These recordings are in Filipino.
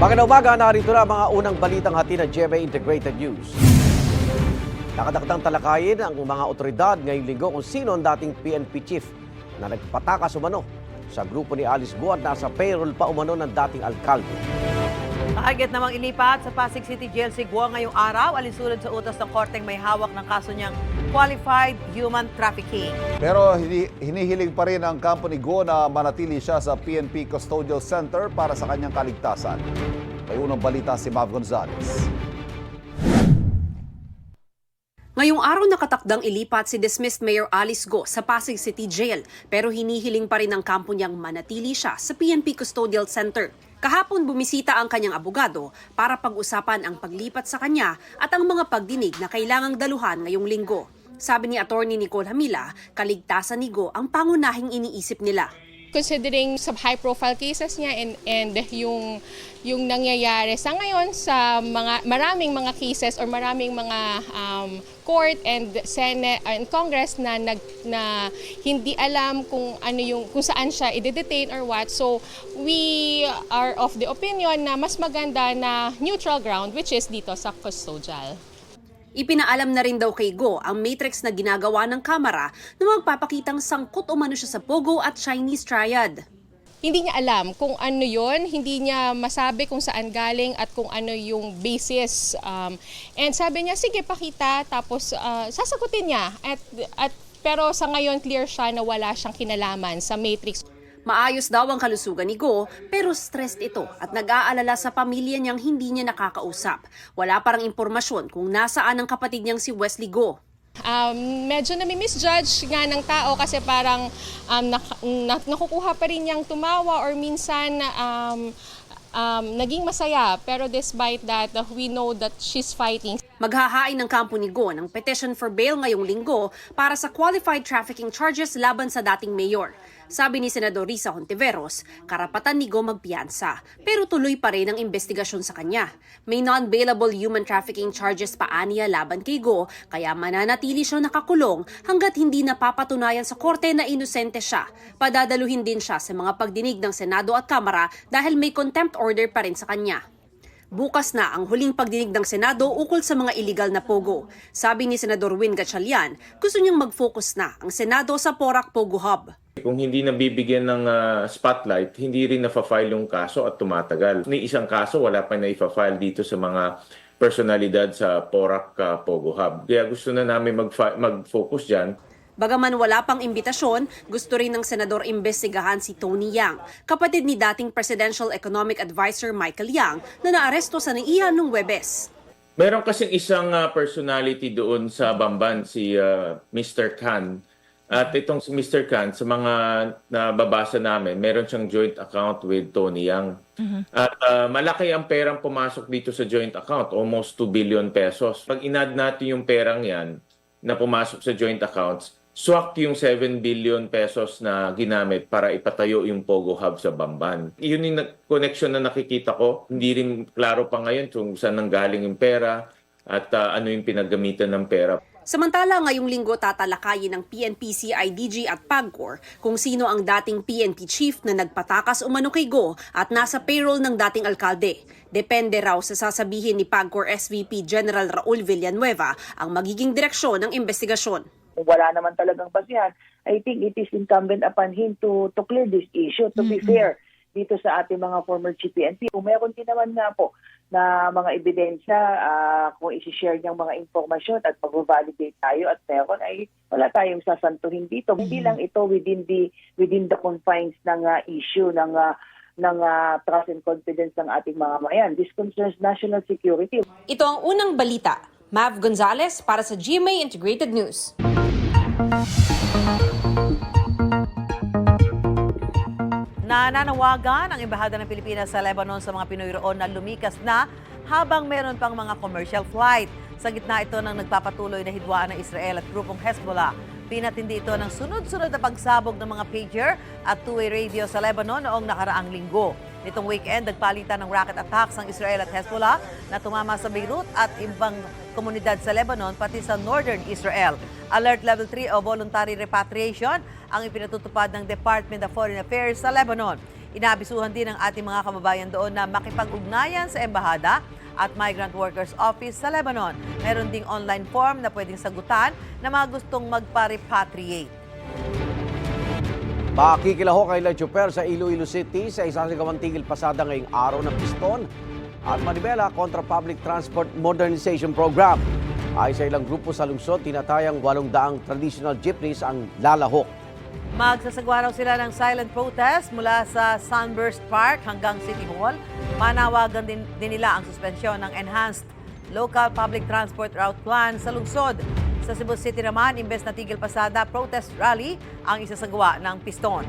Magandang umaga, narito na mga unang balitang hati ng GMA Integrated News. Nakadakdang talakayin ang mga otoridad ngayong linggo kung sino ang dating PNP chief na nagpatakas umano sa grupo ni Alice Guo at nasa payroll pa umano ng dating alkalde. Target namang ilipat sa Pasig City Jail si Guo ngayong araw alinsunod sa utos ng korteng may hawak ng kaso niyang qualified human trafficking. Pero hini- hinihiling pa rin ang kampo ni Go na manatili siya sa PNP Custodial Center para sa kanyang kaligtasan. May unang balita si Mav Gonzalez. Ngayong araw nakatakdang ilipat si dismissed Mayor Alice Go sa Pasig City Jail pero hinihiling pa rin ng kampo niyang manatili siya sa PNP Custodial Center. Kahapon bumisita ang kanyang abogado para pag-usapan ang paglipat sa kanya at ang mga pagdinig na kailangang daluhan ngayong linggo. Sabi ni Attorney Nicole Hamila, kaligtasan ni Go ang pangunahing iniisip nila. considering sa high profile cases niya and and yung yung nangyayari sa ngayon sa mga maraming mga cases or maraming mga um, court and senate and congress na nag na hindi alam kung ano yung kung saan siya i-detain or what so we are of the opinion na mas maganda na neutral ground which is dito sa custodial Ipinaalam na rin daw kay Go ang matrix na ginagawa ng kamera na magpapakitang sangkot umano siya sa Pogo at Chinese Triad. hindi niya alam kung ano yon, hindi niya masabi kung saan galing at kung ano yung basis. Um, and sabi niya, sige pakita, tapos ah, sasagutin niya. At, at, pero sa ngayon, clear siya na wala siyang kinalaman sa matrix. Maayos daw ang kalusugan ni Go pero stressed ito at nag-aalala sa pamilya niyang hindi niya nakakausap. Wala parang impormasyon kung nasaan ang kapatid niyang si Wesley Go. Um, medyo nami-misjudge nga ng tao kasi parang um, nak- nak- nakukuha pa rin niyang tumawa or minsan um, um, naging masaya. Pero despite that, uh, we know that she's fighting. Maghahain ng kampo ni Go ng petition for bail ngayong linggo para sa qualified trafficking charges laban sa dating mayor. Sabi ni Senador Risa Hontiveros, karapatan ni Go magpiyansa, pero tuloy pa rin ang investigasyon sa kanya. May non-bailable human trafficking charges pa aniya laban kay Go, kaya mananatili siya nakakulong hanggat hindi napapatunayan sa korte na inosente siya. Padadaluhin din siya sa mga pagdinig ng Senado at Kamara dahil may contempt order pa rin sa kanya. Bukas na ang huling pagdinig ng Senado ukol sa mga illegal na pogo. Sabi ni Senador Win Gatchalian, gusto niyang mag-focus na ang Senado sa Porac Pogo Hub. Kung hindi nabibigyan ng ah, spotlight, hindi rin na-file yung kaso at tumatagal. Ni isang kaso, wala pa na file dito sa mga personalidad sa Porac ah, Pogo Hub. Kaya gusto na namin mag- mag-focus dyan. Bagaman wala pang imbitasyon, gusto rin ng Senador imbestigahan si Tony Yang, kapatid ni dating Presidential Economic Advisor Michael Yang na naaresto sa NAIA noong Webes. Meron kasing isang ah, personality doon sa Bamban, si ah, Mr. Khan. At itong si Mr. Khan, sa mga nababasa namin, meron siyang joint account with Tony Yang. At ah, malaki ang perang pumasok dito sa joint account, almost 2 billion pesos. Pag inad natin yung perang yan na pumasok sa joint accounts, swak yung 7 billion pesos na ginamit para ipatayo yung Pogo Hub sa Bamban. Yun yung connection na nakikita ko. Hindi rin klaro pa ngayon kung saan nanggaling yung pera at ah, ano yung pinaggamitan ng pera. Samantala, ngayong linggo tatalakayin ng PNP, CIDG at PAGCOR kung sino ang dating PNP chief na nagpatakas umano kay Go at nasa payroll ng dating alkalde. Depende raw sa sasabihin ni PAGCOR SVP General Raul Villanueva ang magiging direksyon ng investigasyon. kung wala naman talagang basihan, I think it is incumbent upon him to to clear this issue, to be fair dito sa ating mga former GPNP. Kung meron din naman nga po na mga ebidensya, ah, kung isi-share niyang mga informasyon at pag-validate tayo at meron, ay wala tayong sasantuhin dito. Hindi lang ito within the within the confines ng ah, issue ng ah, ng ah, trust and confidence ng ating mga mayan. This concerns national security. Ito ang unang balita. Mav Gonzalez para sa GMA Integrated News. Nananawagan ang Embahada ng Pilipinas sa Lebanon sa mga Pinoy roon na lumikas na habang meron pang mga commercial flight. Sa gitna ito ng nagpapatuloy na hidwaan ng Israel at grupong Hezbollah. Pinatindi ito ng sunod-sunod na pagsabog ng mga pager at two-way radio sa Lebanon noong nakaraang linggo. Nitong weekend, nagpalitan ng rocket attacks ng Israel at Hezbollah na tumama sa Beirut at ibang komunidad sa Lebanon pati sa northern Israel. Alert Level 3 o voluntary repatriation ang ipinatutupad ng Department of Foreign Affairs sa Lebanon. Inabisuhan din ng ating mga kababayan doon na makipag-ugnayan sa embahada at Migrant Workers Office sa Lebanon. Meron ding online form na pwedeng sagutan na mga gustong magpa-repatriate. Makikilaho kay La Chuper sa Iloilo City sa isasagawang tigil pasada ngayong araw ng piston at Manibela kontra Public Transport Modernization Program. Ay sa ilang grupo sa lungsod, tinatayang 800 traditional jeepneys ang lalahok. Magsasagwa raw sila ng silent protest mula sa Sunburst Park hanggang City Hall. Manawagan din, din nila ang suspensyon ng Enhanced Local Public Transport Route Plan sa lungsod. Sa Cebu City naman, imbes na tigil pasada, protest rally ang isasagawa ng piston.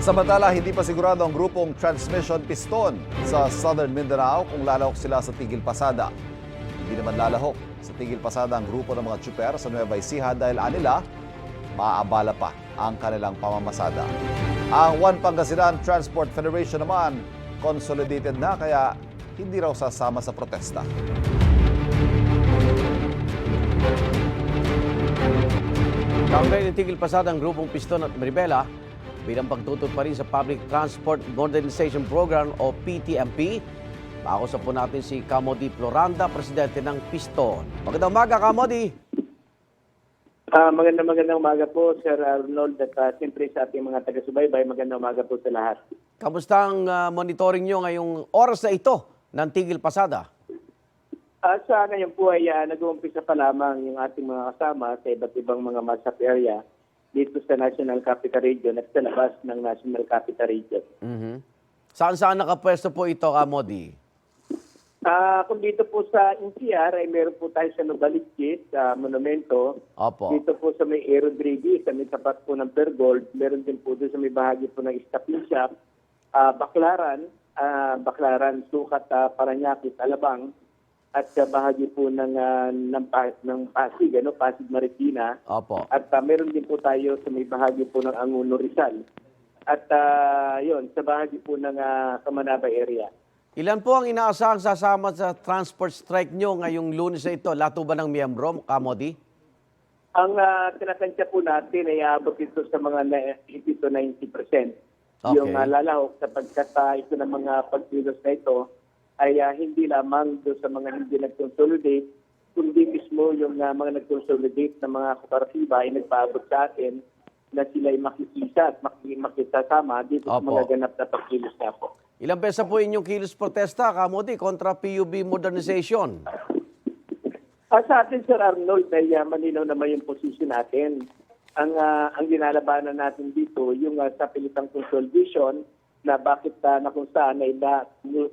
Samantala, hindi pa sigurado ang grupong Transmission Piston sa Southern Mindanao kung lalahok sila sa Tigil Pasada. Hindi naman lalahok sa Tigil Pasada ang grupo ng mga tsuper sa Nueva Ecija dahil anila, maaabala pa ang kanilang pamamasada. Ang One Pangasinan Transport Federation naman, consolidated na kaya hindi raw sasama sa protesta. Kaugnay ng tigil pasada ang grupong Piston at Maribela bilang pagtutol pa rin sa Public Transport Modernization Program o PTMP. Makausap po natin si Kamodi Floranda, presidente ng Piston. Magandang umaga, Kamodi. Ah, magandang magandang umaga po, Sir Arnold, at uh, siyempre sa ating mga taga-subaybay, magandang umaga po sa lahat. Kamusta ang ah, monitoring nyo ngayong oras na ito ng tigil pasada? Ah, sa ngayon po ay ah, nag-uumpisa pa lamang yung ating mga kasama sa iba't ibang mga masap area dito sa National Capital Region at sa labas ng National Capital Region. Mhm. Saan-saan nakapwesto po ito, Kamodi? Ah, kung dito po sa NCR ay meron po tayo sa Novaliches, sa Monumento. Opo. Dito po sa may Aero Rodriguez, sa may tapat po ng Pergold, meron din po doon sa may bahagi po ng Stapling Shop, ah, Baklaran, ah, Baklaran, Sukat, uh, Paranaque, Alabang, at sa bahagi po ng, ah, ng, ng Pasig, ano, Pasig Marikina. Opo. At ah, meron din po tayo sa may bahagi po ng Angulo Rizal. At ah, yun, sa bahagi po ng ah, Kamanaba area. Ilan po ang inaasahang sasama sa transport strike nyo ngayong lunes na ito? Lato ba ng miyembro, Kamodi? Ang uh, tinatansya po natin ay aabot ito sa mga na- 80 to 90 percent. Okay. Yung uh, sapagkat uh, ito ng mga pagkilos na ito ay ah, hindi lamang do sa mga hindi nag-consolidate, kundi mismo yung uh, mga nag-consolidate na mga kooperatiba ay nagpaabot sa atin na sila ay makikisa at maki- makisasama dito sa mga ganap na pagkilos na po. Ilang beses po inyong kilos protesta, Kamodi, kontra PUB modernization? Ah, sa atin, Sir Arnold, ay uh, malinaw naman yung position natin. Ang ah, ang ginalabanan natin dito, yung uh, sa pilitang consolidation, na bakit uh, na kung saan ay na,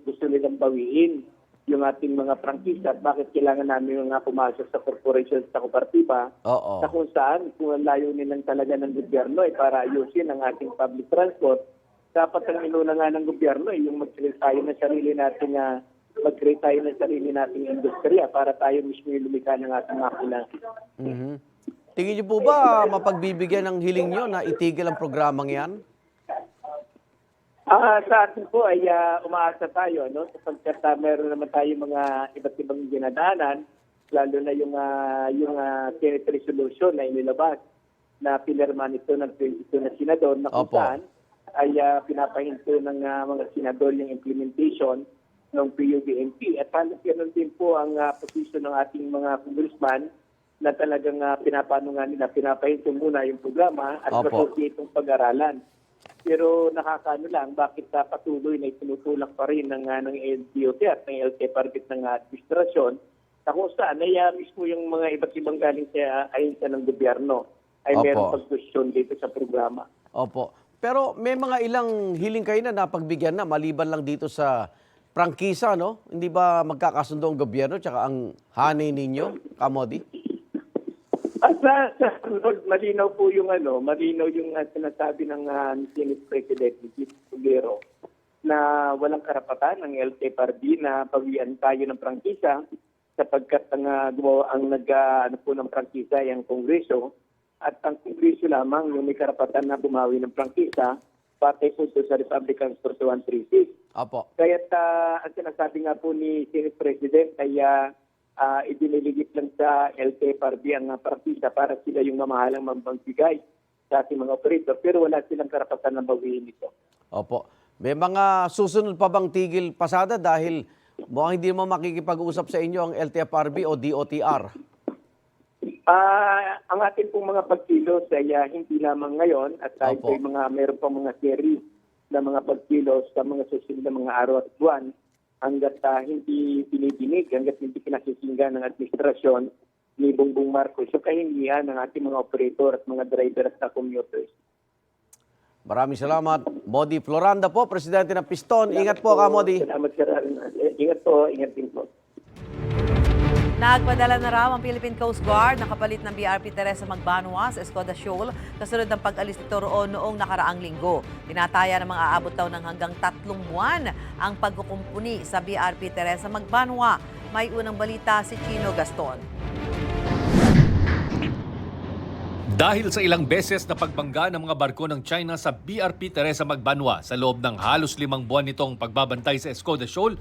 gusto nilang bawiin yung ating mga prangkisa at bakit kailangan namin mga pumasok sa corporation sa kooperatiba Oo. na kung saan kung ang layunin lang talaga ng gobyerno ay para ayusin ang ating public transport, dapat ang inuna nga ng gobyerno ay yung mag-create tayo ng sarili nating uh, mag-create tayo ng sarili nating industriya para tayo mismo yung lumika ng ating makina. Mhm. Tingin niyo po ba mapagbibigyan ng hiling nyo na itigil ang programang yan? Ah, sa atin po ay ah, umaasa tayo no sapagkat uh, meron naman tayo mga iba't ibang dinadaanan lalo na yung ah, yung uh, Senate resolution na inilabas na pinirmahan ito ng 22 na senador na kung saan ay ah, pinapahinto ng ah, mga senador yung implementation ng PUBNP at halos ganun din po ang ah, posisyon ng ating mga congressman na talagang uh, pinapano nga nila, pinapahinto muna yung programa at Opo. itong pag-aralan. Pero nakakaano lang, bakit uh, patuloy na itinutulak pa rin ng, uh, ng LTOT at ng LT Parbit ng uh, administrasyon na kung saan ay uh, mismo yung mga iba't ibang galing sa uh, ahensya ng gobyerno ay Opo. meron pagkusyon dito sa programa. Opo. Pero may mga ilang hiling kayo na napagbigyan na maliban lang dito sa prangkisa, no? Hindi ba magkakasundo ang gobyerno tsaka ang hanay ninyo, Kamodi? At sa, sa Lord, malinaw po yung ano, malinaw yung uh, sinasabi ng uh, Senate President Tugero na walang karapatan ng LTFRB na pawian tayo ng prangkisa sapagkat ang uh, gumawa ang nag uh, ano po ng prangkisa ay ang Kongreso at ang Kongreso lamang yung may karapatan na bumawi ng prangkisa patay po sa Republicans for 136. Opo. Kaya uh, ang sinasabi nga po ni Senate President ay uh, uh, idiniligit lang sa LTFRB ang uh, partida para sila yung mamahalang magbigay sa ating mga operator pero wala silang karapatan na bawiin ito. Opo. May mga susunod pa bang tigil pasada dahil mukhang hindi mo makikipag-usap sa inyo ang LTFRB o DOTR? Ah, ang ating pong mga pagkilos ay ah, hindi lamang ngayon at tayo Opo. po mga meron pa mga series na mga pagkilos sa mga susunod na mga araw at buwan hanggat ah, hindi pinidinig, hanggat hindi pinasisinggan ng administrasyon ni Bongbong Marcos yung kahingihan ng ating mga operator at mga driver at ah, commuters. Maraming salamat. Modi Floranda po, Presidente ng Piston. Ingat po ka, Modi. Salamat. Eh, Ingat po, ingat din po. Nagpadala na raw ang Philippine Coast Guard na kapalit ng BRP Teresa Magbanwa sa Escoda Shoal kasunod ng pag-alis nito roon noong nakaraang linggo. Tinataya na mga aabot daw ng hanggang tatlong buwan ang pagkukumpuni sa BRP Teresa Magbanwa. May unang balita si Chino Gaston. Dahil sa ilang beses na pagbangga ng mga barko ng China sa BRP Teresa Magbanwa sa loob ng halos limang buwan nitong pagbabantay sa Escoda Shoal,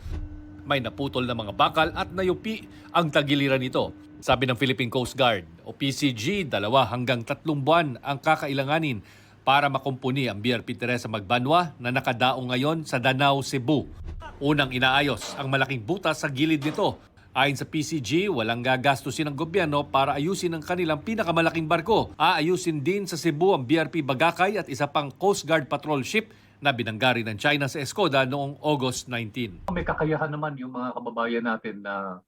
may naputol na mga bakal at nayupi ang tagiliran nito. Sabi ng Philippine Coast Guard o PCG, dalawa hanggang tatlong buwan ang kakailanganin para makumpuni ang BRP Teresa Magbanwa na nakadaong ngayon sa Danao, Cebu. Unang inaayos ang malaking butas sa gilid nito Ayon sa PCG, walang gagastusin ng gobyerno para ayusin ang kanilang pinakamalaking barko. Aayusin din sa Cebu ang BRP Bagakay at isa pang Coast Guard patrol ship na binanggari ng China sa Escoda noong August 19. may kakayahan naman yung mga kababayan natin na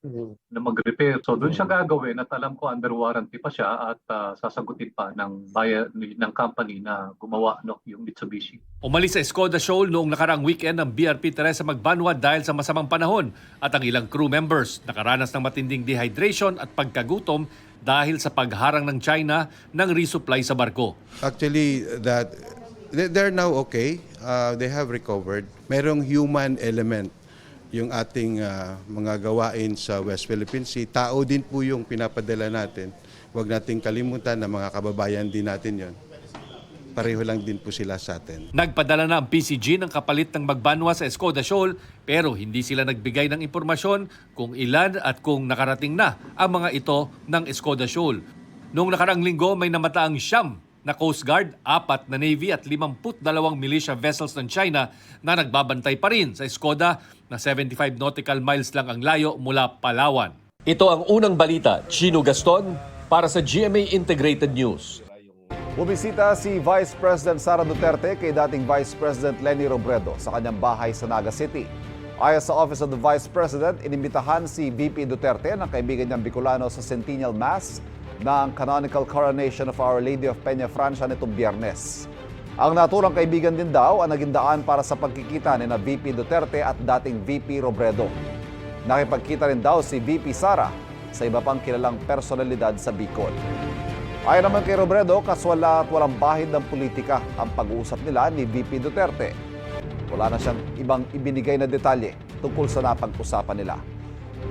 na mag-repair. So doon siya gagawin at alam ko under warranty pa siya at ah, sasagutin pa ng bayan ng company na gumawa no yung Mitsubishi. Umalis sa Escoda Shoal noong nakarang weekend ng BRP Teresa Magbanwa dahil sa masamang panahon at ang ilang crew members nakaranas ng matinding dehydration at pagkagutom dahil sa pagharang ng China ng resupply sa barko. Actually, that they're now okay. Uh, they have recovered. Merong human element yung ating uh, mga gawain sa West Philippine Sea. Tao din po yung pinapadala natin. Huwag nating kalimutan na mga kababayan din natin yon. Pareho lang din po sila sa atin. Nagpadala na ang PCG ng kapalit ng Magbanwa sa Escoda Shoal pero hindi sila nagbigay ng impormasyon kung ilan at kung nakarating na ang mga ito ng Escoda Shoal. Noong nakarang linggo may namataang siyam na Coast Guard, apat na Navy at 52 militia vessels ng China na nagbabantay pa rin sa Escoda na 75 nautical miles lang ang layo mula Palawan. Ito ang unang balita, Chino Gaston, para sa GMA Integrated News. Bumisita si Vice President Sara Duterte kay dating Vice President Lenny Robredo sa kanyang bahay sa Naga City. Ayon sa Office of the Vice President, inimbitahan si VP Duterte ng kaibigan niyang Bicolano sa Centennial Mass ng Canonical Coronation of Our Lady of Peña Francia nitong biyernes. Ang naturang kaibigan din daw ang naging daan para sa pagkikita ni na VP Duterte at dating VP Robredo. Nakipagkita rin daw si VP Sara sa iba pang kilalang personalidad sa Bicol. Ayon naman kay Robredo, kaswala at walang bahid ng politika ang pag-uusap nila ni VP Duterte. Wala na siyang ibang ibinigay na detalye tungkol sa napag-usapan nila.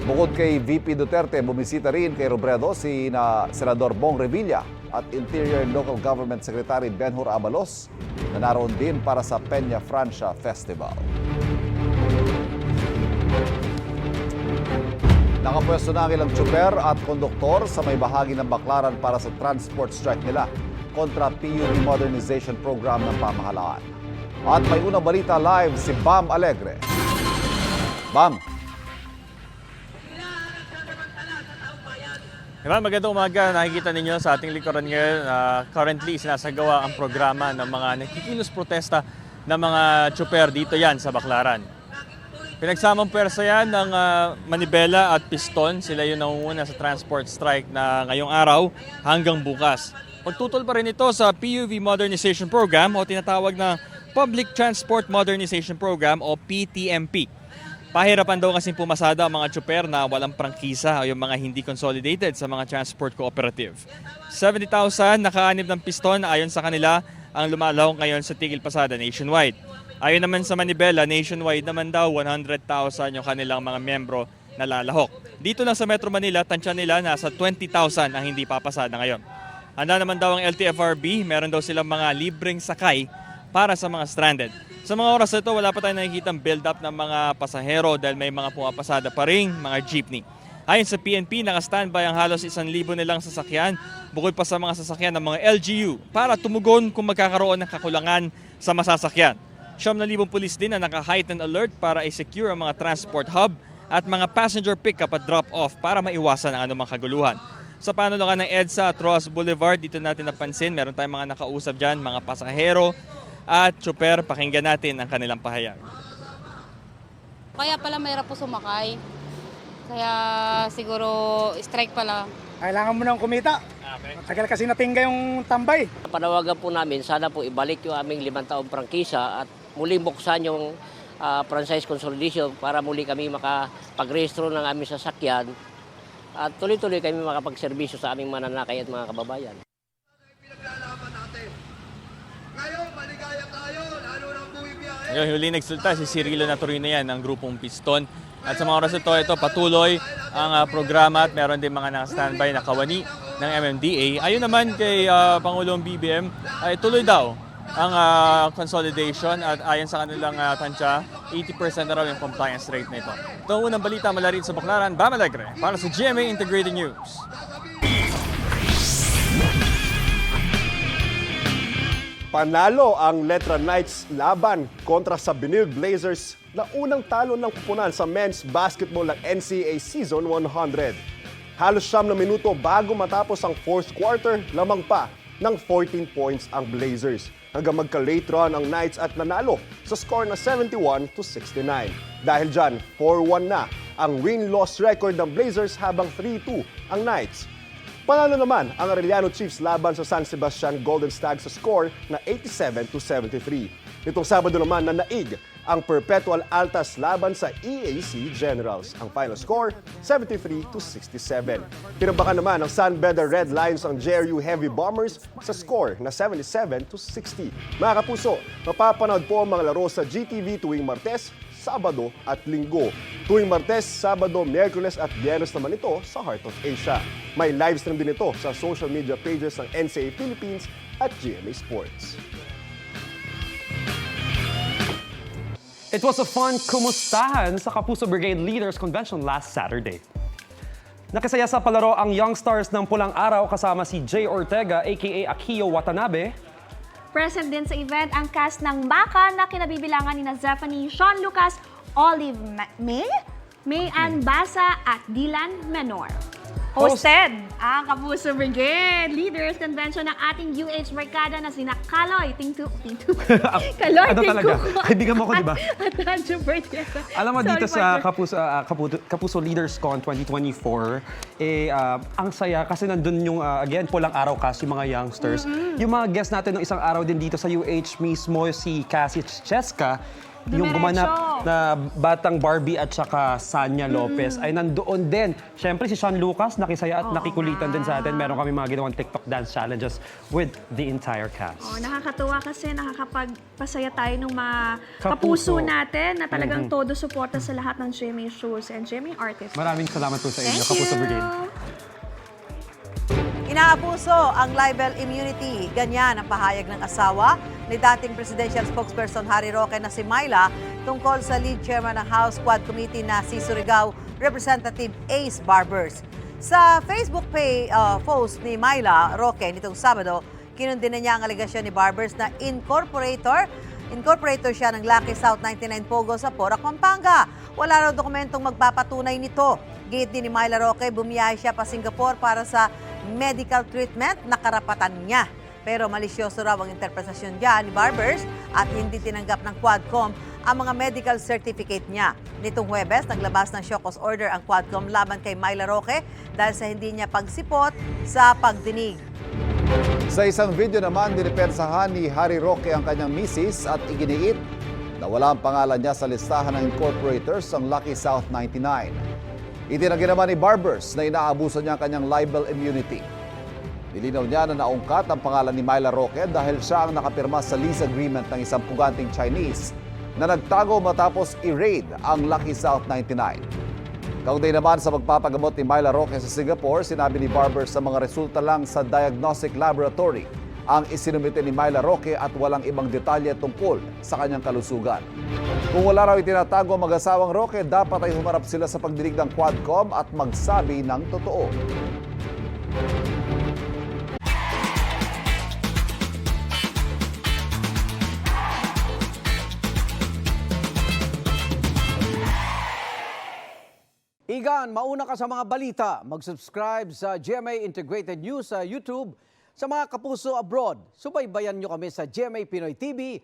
Bukod kay VP Duterte, bumisita rin kay Robredo si na Senador Bong Revilla at Interior and Local Government Secretary Benhur Abalos na naroon din para sa Peña Francia Festival. Nakapwesto na ang ilang tsuper at konduktor sa may bahagi ng baklaran para sa transport strike nila kontra PUV Modernization Program ng pamahalaan. At may unang balita live si Bam Alegre. Bam, Diba, magandang umaga. Nakikita ninyo sa ating likuran ngayon, ah, currently sinasagawa ang programa ng mga nakikilos protesta ng mga tsuper dito yan sa Baclaran. Pinagsamang pwersa yan ng ah, Manibela at Piston. Sila yung nangunguna sa transport strike na ngayong araw hanggang bukas. Pagtutol pa rin ito sa PUV Modernization Program o tinatawag na Public Transport Modernization Program o PTMP. Pahirapan daw kasing pumasada ang mga tsuper na walang prangkisa o yung mga hindi consolidated sa mga transport cooperative. 70,000 nakaanib ng piston ayon sa kanila ang lumalahong ngayon sa Tigil Pasada nationwide. Ayon naman sa Manibela, nationwide naman daw 100,000 yung kanilang mga membro na lalahok. Dito lang sa Metro Manila, tansya nila nasa 20,000 ang hindi papasada ngayon. Handa naman daw ang LTFRB, meron daw silang mga libreng sakay para sa mga stranded. Sa mga oras na ito, wala pa tayong nakikitang build-up ng mga pasahero dahil may mga pumapasada pa rin mga jeepney. Ayon sa PNP, naka-standby ang halos isang libo nilang sasakyan bukod pa sa mga sasakyan ng mga LGU para tumugon kung magkakaroon ng kakulangan sa masasakyan. Siyam na libong pulis din na naka-heightened alert para i-secure ang mga transport hub at mga passenger pick-up at drop-off para maiwasan ang anumang kaguluhan. Sa panulukan ng EDSA at Ross Boulevard, dito natin napansin, meron tayong mga nakausap dyan, mga pasahero at tsuper. Pakinggan natin ang kanilang pahayag. Kaya pala mahirap po sumakay. Kaya siguro strike pala. Kailangan mo nang kumita. Matagal kasi natingga yung tambay. Panawagan po namin, sana po ibalik yung aming limang taong prangkisa at muling buksan yung ah, franchise consolidation para muli kami makapag-rehistro ng aming sasakyan at tuloy-tuloy kami makapagserbisyo sa aming mananakay at mga kababayan. Ngayon, huli nagsulta si Cirilo Naturino yan ng grupong Piston. At sa mga oras ito, ito patuloy ang ah, programa at meron din mga naka-standby na kawani ng MMDA. Ayon naman kay ah, Pangulong BBM, ay tuloy daw ang ah, consolidation at ayon sa kanilang uh, tansya, 80% na raw yung compliance rate na ito. Ang unang balita mula rito sa Baclaran, Bam Alegre, para sa GMA Integrated News. Panalo ang Letra Knights laban kontra sa Benil Blazers na unang talo ng kupunan sa men's basketball ng NCAA Season 100. Halos siyam na minuto bago matapos ang fourth quarter, lamang pa ng 14 points ang Blazers. Hanggang magka-late run ang Knights at nanalo sa score na 71 to 69. Dahil dyan, 4-1 na ang win-loss record ng Blazers habang 3-2 ang Knights. Panalo naman ang Arellano Chiefs laban sa San Sebastian Golden Stag sa score na 87 to 73. Nitong Sabado naman na naig ang Perpetual Altas laban sa EAC Generals. Ang final score, 73 to 67. Tinambakan naman ng San Beda Red Lions ang JRU Heavy Bombers sa score na 77 to 60. Mga kapuso, mapapanood po ang mga laro sa GTV tuwing Martes, Sabado at Linggo. Tuwing Martes, Sabado, Miyerkules at Biyernes naman ito sa Heart of Asia. May live stream din ito sa social media pages ng NCAA Philippines at GMA Sports. It was a fun kumustahan sa Kapuso Brigade Leaders Convention last Saturday. Nakisaya sa palaro ang Young Stars ng Pulang Araw kasama si Jay Ortega aka Akio Watanabe, Present din sa event ang cast ng Baka na kinabibilangan ni Zephanie, Sean Lucas, Olive Ma- May, May Ann Basa at Dylan Menor. Hosted ang Kapuso Brigade Leaders Convention ng ating UH Barkada na sina Kaloy, Tingtu, Tingtu, Kaloy, ano talaga? Kaibigan mo ko, di ba? At Radyo Bertiesa. Alam mo dito sa. Kapuso, ah, Kapuso, Kapuso Leaders Con 2024, eh, ah, ang saya kasi nandun yung, ah, again, pulang araw kasi yung mga youngsters. Yung mga guests natin ng isang araw din dito sa UH mismo, si Cassie Cheska, yung Dumiretso. gumanap na batang Barbie at saka Sanya Lopez ay nandoon din. Siyempre si Sean Lucas nakisaya at nakikulitan din sa atin. Meron kami mga ginawang TikTok dance challenges with the entire cast. Oh, nakakatuwa kasi nakakapagpasaya tayo ng mga Kapuso. kapuso, natin na talagang todo suporta sa lahat ng GMA shows and GMA artists. Maraming salamat po sa inyo, Thank Kapuso. Brigade. Inaapuso ang libel immunity. Ganyan ang pahayag ng asawa ni dating presidential spokesperson Harry Roque na si Myla tungkol sa lead chairman ng House Quad Committee na si Surigao Representative Ace Barbers. Sa Facebook pay, uh, post ni Myla Roque nitong Sabado, kinundina niya ang alegasyon ni Barbers na incorporator Incorporator siya ng Lucky South 99 Pogo sa Porac, Pampanga. Wala raw dokumentong magpapatunay nito. Gate din ni Myla Roque, bumiyahe siya pa Singapore para sa medical treatment na karapatan niya. Pero malisyoso raw ang interpretasyon niya ni Barbers at hindi tinanggap ng Quadcom ang mga medical certificate niya. Nitong Huwebes, naglabas ng Shokos Order ang Quadcom laban kay Myla Roque dahil sa hindi niya pagsipot sa pagdinig. Sa isang video naman, dinipensahan ni Harry Roque ang kanyang misis at iginiit na wala ang pangalan niya sa listahan ng incorporators ng Lucky South 99. Itinanggi naman ni Barbers na inaabuso niya ang kanyang libel immunity. Nilinaw niya na naungkat ang pangalan ni Myla Roque dahil siya ang nakapirma sa lease agreement ng isang puganting Chinese na nagtago matapos i-raid ang Lucky South 99. Kaugnay naman sa magpapagamot ni Myla Roque sa Singapore, sinabi ni Barber sa mga resulta lang sa diagnostic laboratory ang isinumite ni Myla Roque at walang ibang detalye tungkol sa kanyang kalusugan. Kung wala raw itinatago ang mag-asawang Roque, dapat ay humarap sila sa pagdinig ng Quadcom at magsabi ng totoo. Igan, mauna ka sa mga balita. Mag-subscribe sa GMA Integrated News sa YouTube. Sa mga kapuso abroad, subaybayan nyo kami sa GMA Pinoy TV